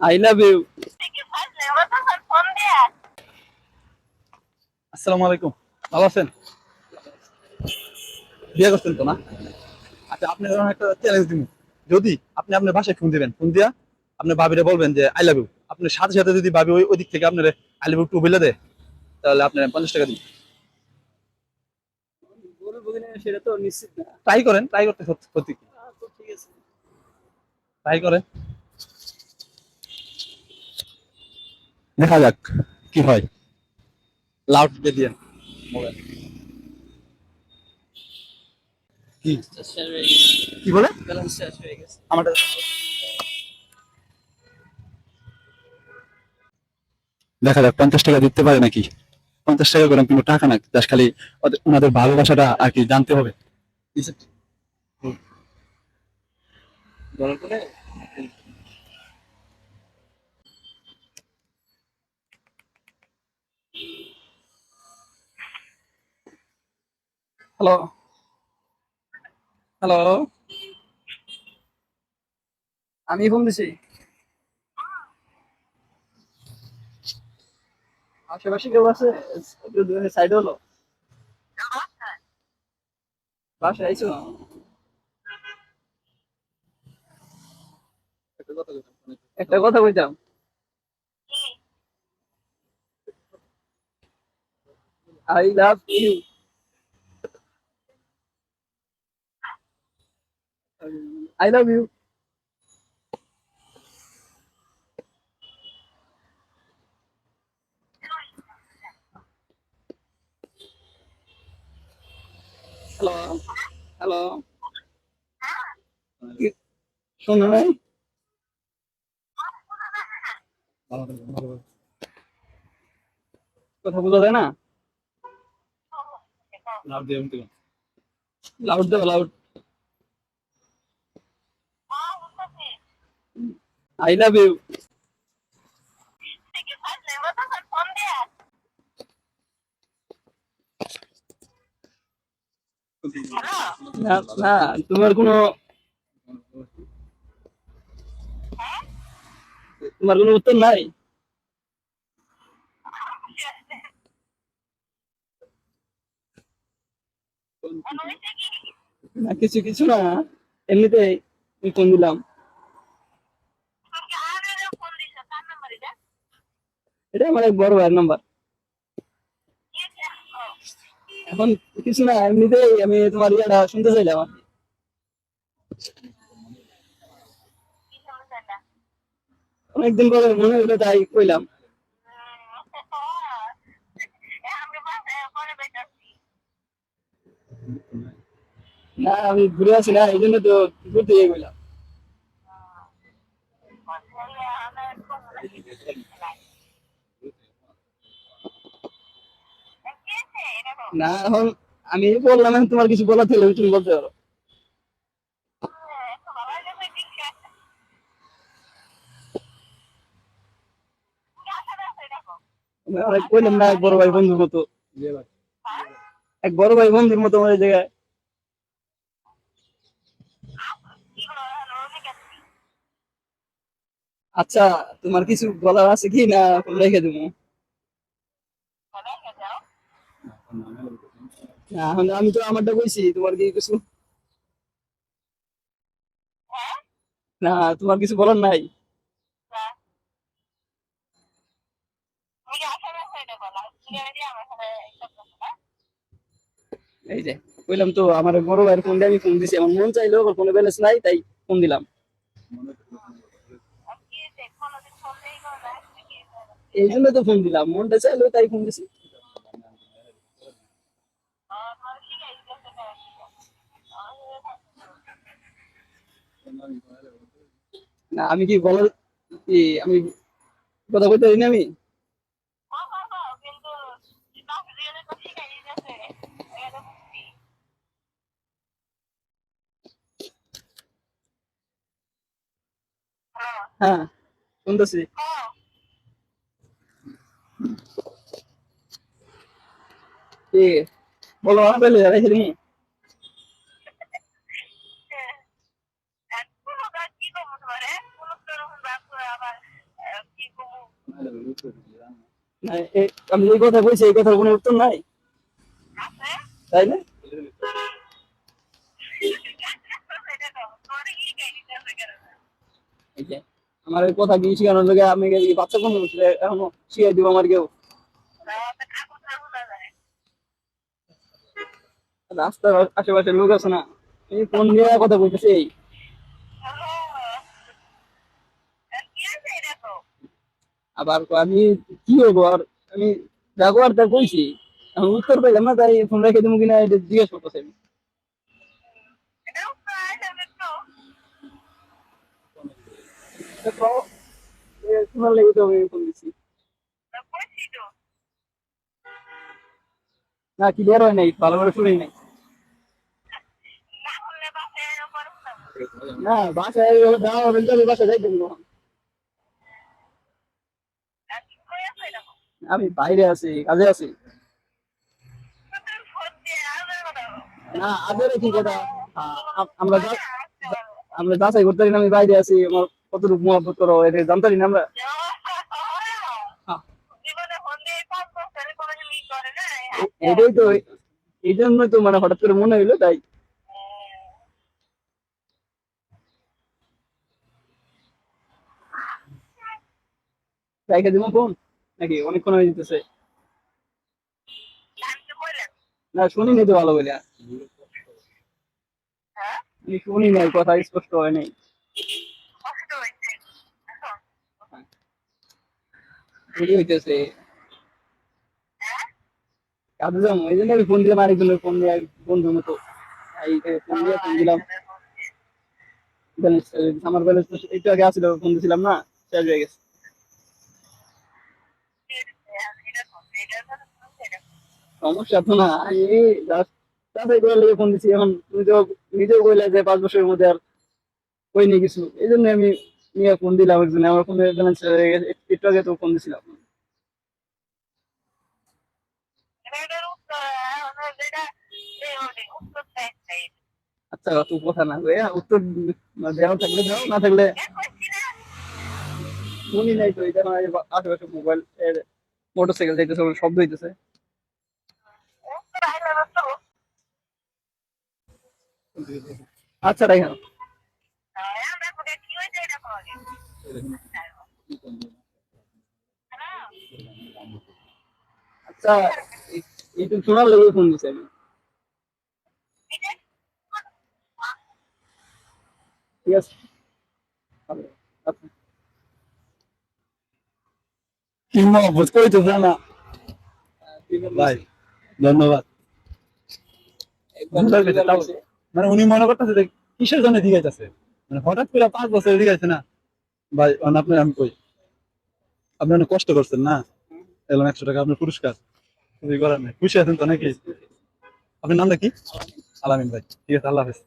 I love you আসসালামু আলাইকুম। ভালো আছেন? বিয়ে করছেন তো না? আচ্ছা আপনি একটা চ্যালেঞ্জ দিন। যদি আপনি আপনার বাসায় ফোন দিবেন ফোন দিয়া আপনার ভাবিরে বলবেন যে আই লাভ ইউ আপনার সাথে সাথে যদি ভাবি ওই দিক থেকে আপনার আই লাভ ইউ টু বলে দেয়, তাহলে আপনার পঞ্চাশ টাকা দিন। সেটা তো নিশ্চিত ট্রাই করেন, ট্রাই করতে সত্যি ঠিক আছে ট্রাই করেন। দেখা যাক কি হয়। লাউড দিয়ে মোবাইল কি? কি বলে? ব্যালেন্স শেষ হয়ে গেছে। আমাদের দেখা যাক পঞ্চাশ টাকা দিতে পারে নাকি? পঞ্চাশ টাকা করে কিন্তু টাকা না জাস্ট খালি ওদের- ওনাদের ভালোবাসাটা আর কি জানতে হবে। হ্যালো হ্যালো আমি ফোন দিছি। আশেপাশে কেউ আছে? সাইড হলো। বাসায় আইছো? একটা কথা কইতাম I love you I love you hello hello শোনো নাই কথা বোঝা যায় না? লাউড দাও লাউড আই লাভ ইউ না না, তোমার কোনো তোমার কোনো উত্তর নাই? না, কিছু কিছু না এমনিতেই আমি ফোন দিলাম। এটা আমার এক বড় ভাইয়ের নাম্বার এখন কিছু না, এমনিতেই আমি তোমার ইয়েটা শুনতে চাইলাম আর অনেকদিন পরে মনে হলো তাই কইলাম। না, আমি ঘুরে আসি না এই জন্য তো ঘুরতে গিয়ে কইলাম না, এখন আমি বললাম তোমার কিছু বলার থাকলে তুমি বলতে পারো। অনেক কইলাম না, এক বড় ভাই বন্ধুর মতো। এক বড় ভাই বন্ধুর মতো আমার জায়গায়। আচ্ছা তোমার কিছু বলার আছে কি না? রেখে দেবো না এখন আমি তো আমারটা কইছি, তোমার কি কিছু? না, তোমার কিছু বলার নাই? এই যে, কইলাম তো, আমার বড় ভাইয়ের ফোন দিয়ে আমি ফোন দিছি, আমার মন চাইলো ওর ফোনে ব্যালেন্স নাই, তাই ফোন দিলাম। এই জন্য তো ফোন দিলাম, মনটা চাইলো তাই ফোন দিছি। না, আমি কি বলার কি, আমি কথা বলতে পারি না আমি? হ্যাঁ শুনতেছি। বলো পেলে রেখে আমি এই কথা বলছি, এই কথার কোনো উত্তর নাই? তাই না? আমার এই কথা কি শিখানোর লোকে আমি বাচ্চা কোন এখনও শিখাই দিব আমার কেউ? রাস্তার আশেপাশে লোক আছে না। এই ফোন নিয়ে কথা বলতেছে এই? আবার আমি কি হব? আর আমি আর তা কইছি আমি উত্তর পাইলাম না, তাই ফোন রেখে দেবো কিনা এটা জিজ্ঞেস করতেছে আমি। আমি না কি বের হয় নাই, ভালো করে শুনি নাই। না, বাসায় বাসায় যাইতাম না আমি বাইরে আছি, কাজে আছি। না আদের কি কথা? আমরা আমরা যাচাই করতে পারি না, আমি বাইরে আছি, আমার কতটুকু মহব্বত করো, এটা জানতারি না আমরা। এটাই তো, এই জন্যই তো মানে হঠাৎ করে মনে হইল, তাই। রেখে দিব ফোন? নাকি? অনেকক্ষণ হয়ে যেতেছে। না শুনিনি তো ভালো বলে শুনি নাই কথা স্পষ্ট হয় নাই। হইতেছে। কাজে যাব এই জন্য আমি ফোন দিলাম আরেকজনের ফোন দিয়ে বন্ধুর মতো। ফোন দিয়ে ফোন দিলাম। ব্যালেন্স আমার ব্যালেন্স একটু আগে আসছিল ফোন দিছিলাম না শেষ হয়ে গেছে। সমস্যা তো না। লেগে ফোন এখন তো নিজেও পাঁচ বছরের মধ্যে আর কিছু। এই জন্য আমি নিয়ে ফোন দিলাম আমার ফোনে ব্যালেন্স একটু আগে তো ফোন দিছিলাম। আচ্ছা অত কথা না ভাইয়া উত্তর দেওয়া থাকলে দাও, না থাকলে শুনি নাই তো। এটা আশেপাশে মোবাইল এর মোটরসাইকেল শব্দ হইতেছে। আচ্ছা রাইহা আচ্ছা এই- এইটু শোনার লেগে ফোন দিছি আমি ঠিক আছে আচ্ছা কি মহব্বত কইতেছে না ভাই ধন্যবাদ একবার সুবিধা লাগছে। মানে উনি মনে করতেছে যে কিসের জন্য দিগাইতেছে? মানে হঠাৎ করে পাঁচ বছর দিগাইছে না? ভাই মানে আপনি, আমি কই? আপনি অনেক কষ্ট করছেন না? এলাম একশো টাকা, আপনার পুরস্কার। খুশি আছেন তো নাকি? আপনার নামটা কি? আলামিন ভাই। ঠিক আছে, আল্লাহ হাফেজ।